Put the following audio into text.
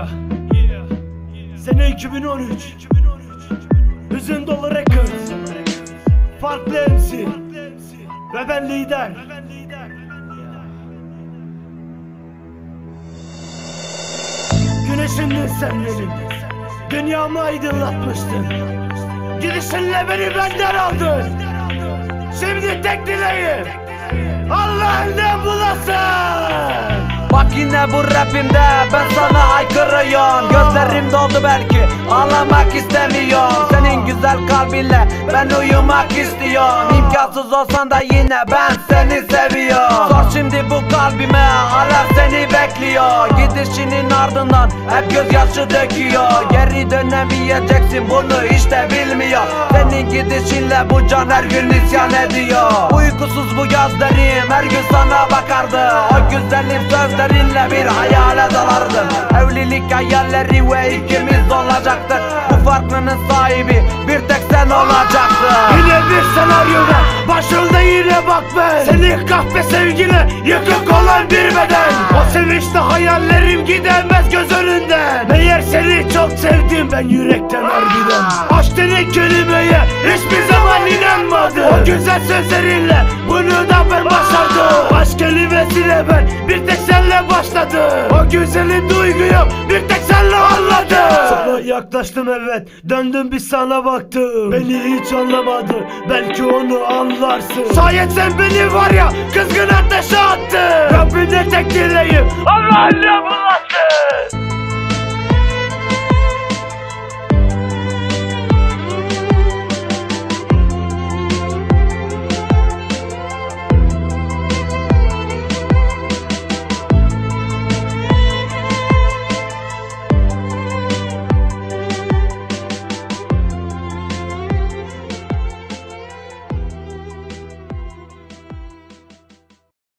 Yeah. Sene 2013. Hüzün dolu records. Farklı MC. Ve ben lider. Güneşimdin sen. Dünyamı aydınlatmıştın. Gidişinle beni benden aldın. Şimdi tek dileğim. Allah'ından bulasın. Bak yine bu rapimde ben sana haykırıyorum. Gözlerim doldu belki ağlamak istemiyorum. Senin güzel kalbinle ben uyumak istiyorum. İmkansız olsan da yine ben seni seviyorum. Sor şimdi bu kalbime hala seni bekliyor. Gidişinin ardından hep gözyaşı döküyor. Geri dönemeyeceksin bunu işte bilmiyor. Senin gidişinle bu can her gün isyan ediyor. Uykusuz bu gözlerim her gün sana bakardı O güzelim sözlerinle bir hayale dalardım. Evlilik hayalleri ve ikimiz olacaktır Bu farklının sahibi bir tek sen olacaksın Yine bir senaryoda başrolde yine bak ben Senin kahpe sevgine yıkık olan bir beden. O sevinçte hayallerim gidemez göz önünden Meğer seni çok sevdim ben yürekten harbiden. Aşk denen kelimeye hiçbir zaman inanmadım. O güzel sözlerinle duyguyu bir tek senle anladım. Sana yaklaştım evet. Döndüm bir sana baktım. Beni hiç anlamadı. Belki onu anlarsın. Şayet sen beni var ya kızgın ateşe attın. Rabbine tek dileğim Allah'ın bulasın